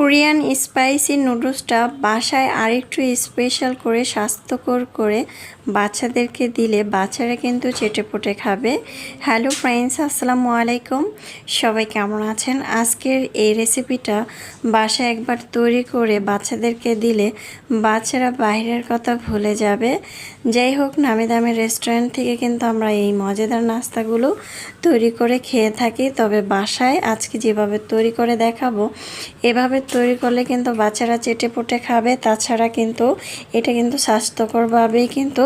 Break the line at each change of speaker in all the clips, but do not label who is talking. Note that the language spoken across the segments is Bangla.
কোরিয়ান স্পাইসি নুডলসটা বাসায় আরেকটু স্পেশাল করে, স্বাস্থ্যকর করে বাচ্চাদেরকে দিলে বাচ্চারা কিন্তু চেটেপুটে খাবে। হ্যালো ফ্রেন্ডস, আসসালামু আলাইকুম। সবাই কেমন আছেন? আজকের এই রেসিপিটা বাসায় একবার তৈরি করে বাচ্চাদেরকে দিলে বাচ্চারা বাইরের কথা ভুলে যাবে। যাই হোক, নামি দামি রেস্টুরেন্ট থেকে কিন্তু আমরা এই মজাদার নাস্তাগুলো তৈরি করে খেয়ে থাকি। তবে বাসায় আজকে যেভাবে তৈরি করে দেখাবো, এভাবে তৈরি করলে কিন্তু বাচ্চারা চেটে পুটে খাবে। তাছাড়া কিন্তু এটা কিন্তু স্বাস্থ্যকরভাবেই কিন্তু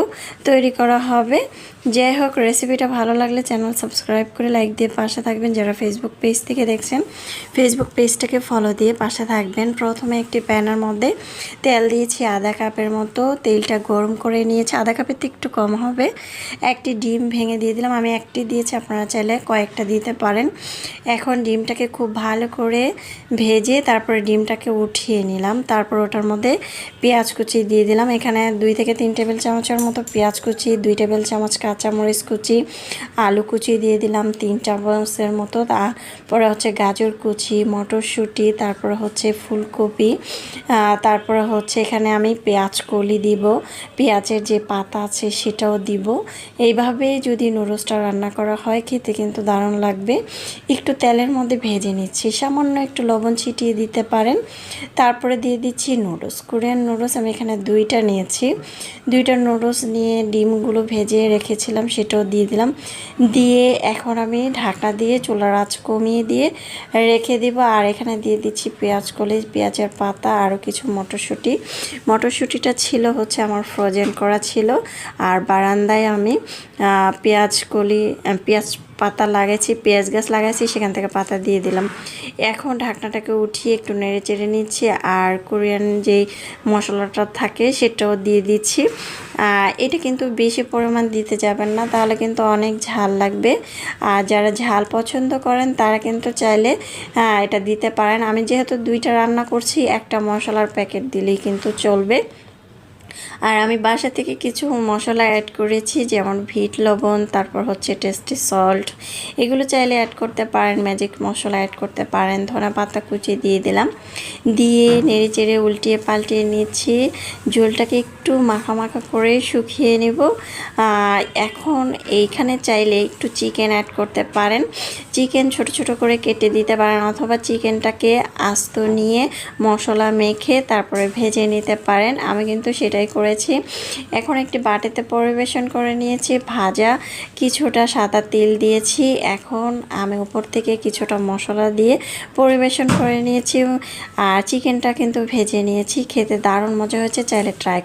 তৈরি করা হবে। যাই হোক রেসিপিটা ভালো লাগলে চ্যানেল সাবস্ক্রাইব করে লাইক দিয়ে পাশে থাকবেন। যারা ফেসবুক পেজ থেকে দেখছেন ফেসবুক পেজটাকে ফলো দিয়ে পাশে থাকবেন। প্রথমে একটি প্যানের মধ্যে তেল দিয়েছি আধা কাপের মতো। তেলটা গরম করে নিয়েছি। আধা কাপের থেকে একটু কম হবে। একটি ডিম ভেঙে দিয়ে দিলাম। আমি একটি দিয়েছি, আপনারা চাইলে কয়েকটা দিতে পারেন। এখন ডিমটাকে খুব ভালো করে ভেজে তারপরে ডিমটাকে উঠিয়ে নিলাম। তারপর ওটার মধ্যে পেঁয়াজ কুচি দিয়ে দিলাম। এখানে দুই থেকে তিন টেবিল চামচের মতো পেঁয়াজ কুচি, দুই টেবিল চামচ কাঁচামরিচ কুচি, আলু কুচি দিয়ে দিলাম তিন চামচের মতো। তারপরে হচ্ছে গাজর কুচি, মটরশুঁটি, তারপরে হচ্ছে ফুলকপি তারপরে হচ্ছে এখানে আমি পেঁয়াজ কলি দিব। পেঁয়াজের যে পাতা আছে সেটাও দিব। এইভাবে যদি নুডলসটা রান্না করা হয়, খেতে কিন্তু দারুণ লাগবে। একটু তেলের মধ্যে ভেজে নিচ্ছি। সামান্য একটু লবণ ছিটিয়ে দিতে পারেন। তারপরে দিয়ে দিচ্ছি নুডলস কোরিয়ান নুডলস আমি এখানে দুইটা নিয়েছি। দুইটা নুডলস নিয়ে ডিমগুলো ভেজে রেখেছিলাম, সেটাও দিয়ে দিলাম। দিয়ে এখন আমি ঢাকা দিয়ে চুলার আঁচ কমিয়ে দিয়ে রেখে দিব। আর এখানে দিয়ে দিচ্ছি পেঁয়াজ কলি, পেঁয়াজের পাতা, আরও কিছু মটরশুঁটি। মটরশুঁটিটা ছিল হচ্ছে আমার ফ্রোজেন করা ছিল। আর বারান্দায় আমি পেঁয়াজ কলি পেঁয়াজ পাতা লাগাইছি, পেঁয়াজ গাছ লাগাইছি, সেখান থেকে পাতা দিয়ে দিলাম। এখন ঢাকনাটাকে উঠিয়ে একটু নেড়ে চেড়ে নিচ্ছি আর কোরিয়ান যেই মশলাটা থাকে সেটাও দিয়ে দিচ্ছি। এটা কিন্তু বেশি পরিমাণ দিতে যাবেন না, তাহলে কিন্তু অনেক ঝাল লাগবে। আর যারা ঝাল পছন্দ করেন, তারা কিন্তু চাইলে এটা দিতে পারেন। আমি যেহেতু দুইটা রান্না করছি, একটা মশলার প্যাকেট দিলেই কিন্তু চলবে। আর আমি বাসা থেকে কিছু মশলা অ্যাড করেছি যেমন ভিট লবণ তারপর হচ্ছে টেস্টি সল্ট এগুলো চাইলে অ্যাড করতে পারেন ম্যাজিক মশলা অ্যাড করতে পারেন। ধনা পাতা কুচি দিয়ে দিলাম। দিয়ে নেড়ে চেড়ে উল্টিয়ে পাল্টিয়ে নিচ্ছি। ঝোলটাকে একটু মাখা মাখা করে শুকিয়ে নেব। এখন এইখানে চাইলে একটু চিকেন অ্যাড করতে পারেন। চিকেন ছোট ছোট করে কেটে দিতে পারেন অথবা চিকেনটাকে আস্ত নিয়ে মশলা মেখে তারপরে ভেজে নিতে পারেন। আমি কিন্তু সেটাই করেছি। এখন একটি বাটিতে পরিবেশন করে নিয়েছি, ভাজা। কিছুটা সাদা তেল দিয়েছি। এখন আমি উপর থেকে কিছুটা মশলা দিয়ে পরিবেশন করে নিয়েছি। আর চিকেনটা কিন্তু ভেজে নিয়েছি। খেতে দারুণ মজা হয়েছে, চাইলে ট্রাই